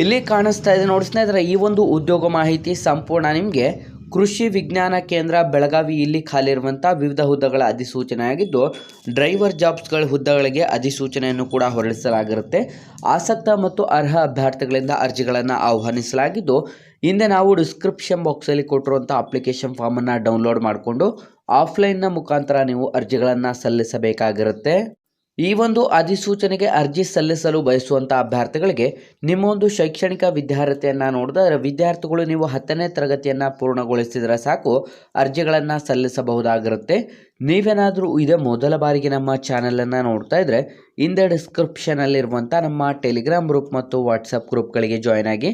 ಇಲ್ಲಿ ಕಾಣಿಸ್ತಾ ಇದೆ ನೋಡಿ ಸ್ನೇಹಿತರೆ, ಈ ಒಂದು ಉದ್ಯೋಗ ಮಾಹಿತಿ ಸಂಪೂರ್ಣ ನಿಮಗೆ. ಕೃಷಿ ವಿಜ್ಞಾನ ಕೇಂದ್ರ ಬೆಳಗಾವಿ ಇಲ್ಲಿ ಖಾಲಿ ಇರುವಂಥ ವಿವಿಧ ಹುದ್ದೆಗಳ ಅಧಿಸೂಚನೆ ಆಗಿದ್ದು ಡ್ರೈವರ್ ಜಾಬ್ಸ್ಗಳ ಹುದ್ದೆಗಳಿಗೆ ಅಧಿಸೂಚನೆಯನ್ನು ಕೂಡ ಹೊರಡಿಸಲಾಗಿರುತ್ತೆ. ಆಸಕ್ತ ಮತ್ತು ಅರ್ಹ ಅಭ್ಯರ್ಥಿಗಳಿಂದ ಅರ್ಜಿಗಳನ್ನು ಆಹ್ವಾನಿಸಲಾಗಿದ್ದು, ಹಿಂದೆ ನಾವು ಡಿಸ್ಕ್ರಿಪ್ಷನ್ ಬಾಕ್ಸಲ್ಲಿ ಕೊಟ್ಟಿರುವಂಥ ಅಪ್ಲಿಕೇಶನ್ ಫಾರ್ಮನ್ನು ಡೌನ್ಲೋಡ್ ಮಾಡಿಕೊಂಡು ಆಫ್ಲೈನ್ನ ಮುಖಾಂತರ ನೀವು ಅರ್ಜಿಗಳನ್ನು ಸಲ್ಲಿಸಬೇಕಾಗಿರುತ್ತೆ. ಈ ಒಂದು ಅಧಿಸೂಚನೆಗೆ ಅರ್ಜಿ ಸಲ್ಲಿಸಲು ಬಯಸುವಂಥ ಅಭ್ಯರ್ಥಿಗಳಿಗೆ ನಿಮ್ಮ ಒಂದು ಶೈಕ್ಷಣಿಕ ವಿದ್ಯಾರ್ಥಿಯನ್ನು ನೋಡಿದ್ರೆ ವಿದ್ಯಾರ್ಥಿಗಳು ನೀವು ಹತ್ತನೇ ತರಗತಿಯನ್ನು ಪೂರ್ಣಗೊಳಿಸಿದರೆ ಸಾಕು, ಅರ್ಜಿಗಳನ್ನು ಸಲ್ಲಿಸಬಹುದಾಗಿರುತ್ತೆ. ನೀವೇನಾದರೂ ಇದೇ ಮೊದಲ ಬಾರಿಗೆ ನಮ್ಮ ಚಾನಲನ್ನು ನೋಡ್ತಾ ಇದ್ದರೆ ಹಿಂದೆ ಡಿಸ್ಕ್ರಿಪ್ಷನಲ್ಲಿರುವಂಥ ನಮ್ಮ ಟೆಲಿಗ್ರಾಮ್ ಗ್ರೂಪ್ ಮತ್ತು ವಾಟ್ಸಪ್ ಗ್ರೂಪ್ಗಳಿಗೆ ಜಾಯ್ನ್ ಆಗಿ,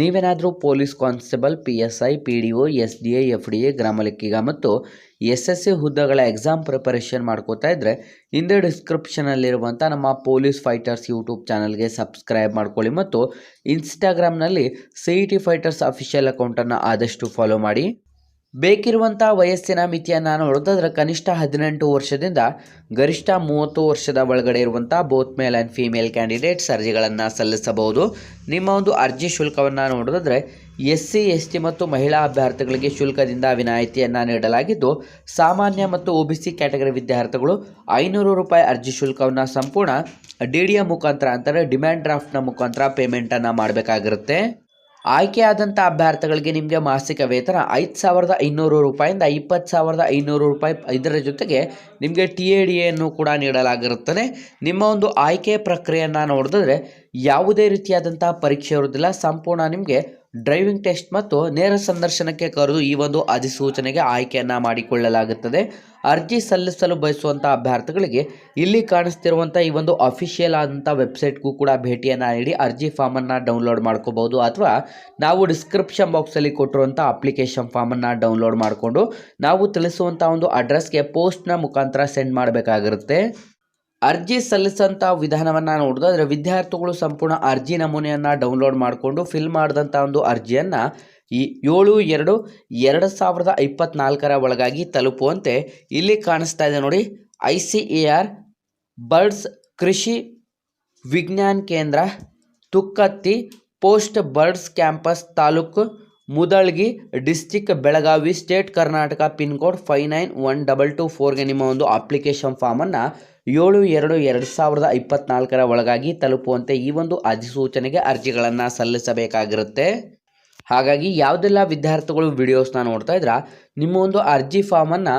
ನೀವೇನಾದರೂ police constable P S I P D O S D A F D A ಗ್ರಾಮ ಲೆಕ್ಕಿಗ ಮತ್ತು ಎಸ್ ಎಸ್ ಸಿ ಹುದ್ದೆಗಳ ಎಕ್ಸಾಮ್ ಪ್ರಿಪರೇಷನ್ ಮಾಡ್ಕೋತಾ ಇದ್ದರೆ ಹಿಂದೆ ಡಿಸ್ಕ್ರಿಪ್ಷನಲ್ಲಿರುವಂಥ ನಮ್ಮ ಪೊಲೀಸ್ ಫೈಟರ್ಸ್ ಯೂಟ್ಯೂಬ್ ಚಾನಲ್ಗೆ ಸಬ್ಸ್ಕ್ರೈಬ್ ಮಾಡ್ಕೊಳ್ಳಿ ಮತ್ತು ಇನ್ಸ್ಟಾಗ್ರಾಮ್ನಲ್ಲಿ C E T fighters official ಅಕೌಂಟನ್ನು ಆದಷ್ಟು ಫಾಲೋ ಮಾಡಿ. ಬೇಕಿರುವಂಥ ವಯಸ್ಸಿನ ಮಿತಿಯನ್ನು ನೋಡೋದಾದ್ರೆ ಕನಿಷ್ಠ ಹದಿನೆಂಟು ವರ್ಷದಿಂದ ಗರಿಷ್ಠ ಮೂವತ್ತು ವರ್ಷದ ಒಳಗಡೆ ಇರುವಂಥ both male and female candidates ಅರ್ಜಿಗಳನ್ನು ಸಲ್ಲಿಸಬಹುದು. ನಿಮ್ಮ ಒಂದು ಅರ್ಜಿ ಶುಲ್ಕವನ್ನು ನೋಡಿದ್ರೆ ಎಸ್ ಸಿ ಎಸ್ ಟಿ ಮತ್ತು ಮಹಿಳಾ ಅಭ್ಯರ್ಥಿಗಳಿಗೆ ಶುಲ್ಕದಿಂದ ವಿನಾಯಿತಿಯನ್ನು ನೀಡಲಾಗಿದ್ದು, ಸಾಮಾನ್ಯ ಮತ್ತು ಒ ಬಿ ಸಿ ಕ್ಯಾಟಗರಿ ವಿದ್ಯಾರ್ಥಿಗಳು ಐನೂರು ರೂಪಾಯಿ ಅರ್ಜಿ ಶುಲ್ಕವನ್ನು ಸಂಪೂರ್ಣ ಡಿ ಡಿ ಎ ಮುಖಾಂತರ ಅಂತಾರೆ, ಡಿಮ್ಯಾಂಡ್ ಡ್ರಾಫ್ಟ್ನ ಮುಖಾಂತರ ಪೇಮೆಂಟನ್ನು ಮಾಡಬೇಕಾಗಿರುತ್ತೆ. ಆಯ್ಕೆಯಾದಂಥ ಅಭ್ಯರ್ಥಿಗಳಿಗೆ ನಿಮಗೆ ಮಾಸಿಕ ವೇತನ ಐದು ಸಾವಿರದ ಐನೂರು ರೂಪಾಯಿಂದ ಇಪ್ಪತ್ತು ಸಾವಿರದ ಐನೂರು ರೂಪಾಯಿ ಇದರ ಜೊತೆಗೆ ನಿಮಗೆ ಟಿ ಎ ಡಿ ಎನ್ನು ಕೂಡ ನೀಡಲಾಗಿರುತ್ತದೆ. ನಿಮ್ಮ ಒಂದು ಆಯ್ಕೆ ಪ್ರಕ್ರಿಯೆಯನ್ನು ನೋಡಿದ್ರೆ ಯಾವುದೇ ರೀತಿಯಾದಂಥ ಪರೀಕ್ಷೆ ಇರುವುದಿಲ್ಲ. ಸಂಪೂರ್ಣ ನಿಮಗೆ ಡ್ರೈವಿಂಗ್ ಟೆಸ್ಟ್ ಮತ್ತು ನೇರ ಸಂದರ್ಶನಕ್ಕೆ ಕರೆದು ಈ ಒಂದು ಅಧಿಸೂಚನೆಗೆ ಆಯ್ಕೆಯನ್ನು ಮಾಡಿಕೊಳ್ಳಲಾಗುತ್ತದೆ. ಅರ್ಜಿ ಸಲ್ಲಿಸಲು ಬಯಸುವಂಥ ಅಭ್ಯರ್ಥಿಗಳಿಗೆ ಇಲ್ಲಿ ಕಾಣಿಸ್ತಿರುವಂಥ ಈ ಒಂದು ಅಫಿಷಿಯಲ್ ಆದಂಥ ವೆಬ್ಸೈಟ್ಗೂ ಕೂಡ ಭೇಟಿಯನ್ನು ನೀಡಿ ಅರ್ಜಿ ಫಾರ್ಮನ್ನು ಡೌನ್ಲೋಡ್ ಮಾಡ್ಕೋಬೋದು ಅಥವಾ ನಾವು ಡಿಸ್ಕ್ರಿಪ್ಷನ್ ಬಾಕ್ಸಲ್ಲಿ ಕೊಟ್ಟಿರುವಂಥ ಅಪ್ಲಿಕೇಶನ್ ಫಾರ್ಮನ್ನು ಡೌನ್ಲೋಡ್ ಮಾಡಿಕೊಂಡು ನಾವು ತಿಳಿಸುವಂಥ ಒಂದು ಅಡ್ರೆಸ್ಗೆ ಪೋಸ್ಟ್ನ ಮುಖಾಂತರ ಸೆಂಡ್ ಮಾಡಬೇಕಾಗಿರುತ್ತೆ. ಅರ್ಜಿ ಸಲ್ಲಿಸಂಥ ವಿಧಾನವನ್ನು ನೋಡಿದ್ರೆ ವಿದ್ಯಾರ್ಥಿಗಳು ಸಂಪೂರ್ಣ ಅರ್ಜಿ ನಮೂನೆಯನ್ನು ಡೌನ್ಲೋಡ್ ಮಾಡಿಕೊಂಡು ಫಿಲ್ ಮಾಡಿದಂಥ ಒಂದು ಅರ್ಜಿಯನ್ನು ಈ ಏಳು ಎರಡು ಎರಡು ಸಾವಿರದ ಇಪ್ಪತ್ತ್ನಾಲ್ಕರ ಒಳಗಾಗಿ ತಲುಪುವಂತೆ ಇಲ್ಲಿ ಕಾಣಿಸ್ತಾ ಇದೆ ನೋಡಿ. I C A R birds Krishi Vigyan Kendra, Tukkatti, post birds campus taluk Mudalgi district Belagavi state Karnataka pin code five nine one double two ಫೋರ್ಗೆ ನಿಮ್ಮ ಒಂದು ಅಪ್ಲಿಕೇಶನ್ ಫಾರ್ಮನ್ನು ಏಳು ಎರಡು ಎರಡು ಸಾವಿರದ ಇಪ್ಪತ್ನಾಲ್ಕರ ಒಳಗಾಗಿ ತಲುಪುವಂತೆ ಈ ಒಂದು ಅಧಿಸೂಚನೆಗೆ ಅರ್ಜಿಗಳನ್ನು ಸಲ್ಲಿಸಬೇಕಾಗಿರುತ್ತೆ. ಹಾಗಾಗಿ ಯಾವುದೆಲ್ಲ ವಿದ್ಯಾರ್ಥಿಗಳು ವಿಡಿಯೋಸ್ನ ನೋಡ್ತಾ ಇದ್ರ ನಿಮ್ಮ ಒಂದು ಅರ್ಜಿ ಫಾರ್ಮನ್ನು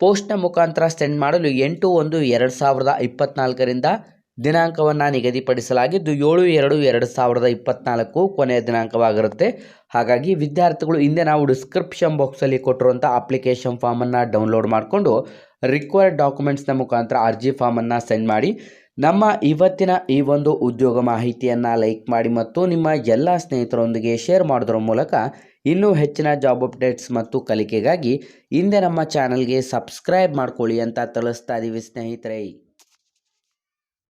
ಪೋಸ್ಟ್ನ ಮುಖಾಂತರ ಸೆಂಡ್ ಮಾಡಲು ಎಂಟು ಒಂದು ಎರಡು ಸಾವಿರದ ಇಪ್ಪತ್ನಾಲ್ಕರಿಂದ ದಿನಾಂಕವನ್ನು ನಿಗದಿಪಡಿಸಲಾಗಿದ್ದು ಏಳು ಎರಡು ಎರಡು ಸಾವಿರದ ಇಪ್ಪತ್ನಾಲ್ಕು ಕೊನೆಯ ದಿನಾಂಕವಾಗಿರುತ್ತೆ. ಹಾಗಾಗಿ ವಿದ್ಯಾರ್ಥಿಗಳು ಹಿಂದೆ ನಾವು ಡಿಸ್ಕ್ರಿಪ್ಷನ್ ಬಾಕ್ಸಲ್ಲಿ ಕೊಟ್ಟಿರುವಂಥ ಅಪ್ಲಿಕೇಶನ್ ಫಾರ್ಮನ್ನು ಡೌನ್ಲೋಡ್ ಮಾಡಿಕೊಂಡು ರಿಕ್ವೈರ್ಡ್ ಡಾಕ್ಯುಮೆಂಟ್ಸ್ನ ಮುಖಾಂತರ ಅರ್ಜಿ ಫಾರ್ಮನ್ನು ಸೆಂಡ್ ಮಾಡಿ. ನಮ್ಮ ಇವತ್ತಿನ ಈ ಒಂದು ಉದ್ಯೋಗ ಮಾಹಿತಿಯನ್ನು ಲೈಕ್ ಮಾಡಿ ಮತ್ತು ನಿಮ್ಮ ಎಲ್ಲ ಸ್ನೇಹಿತರೊಂದಿಗೆ ಶೇರ್ ಮಾಡೋದ್ರ ಮೂಲಕ ಇನ್ನೂ ಹೆಚ್ಚಿನ ಜಾಬ್ ಅಪ್ಡೇಟ್ಸ್ ಮತ್ತು ಕಲಿಕೆಗಾಗಿ ಹಿಂದೆ ನಮ್ಮ ಚಾನಲ್ಗೆ ಸಬ್ಸ್ಕ್ರೈಬ್ ಮಾಡ್ಕೊಳ್ಳಿ ಅಂತ ತಿಳಿಸ್ತಾ ಇದ್ದೀವಿ ಸ್ನೇಹಿತರೆ.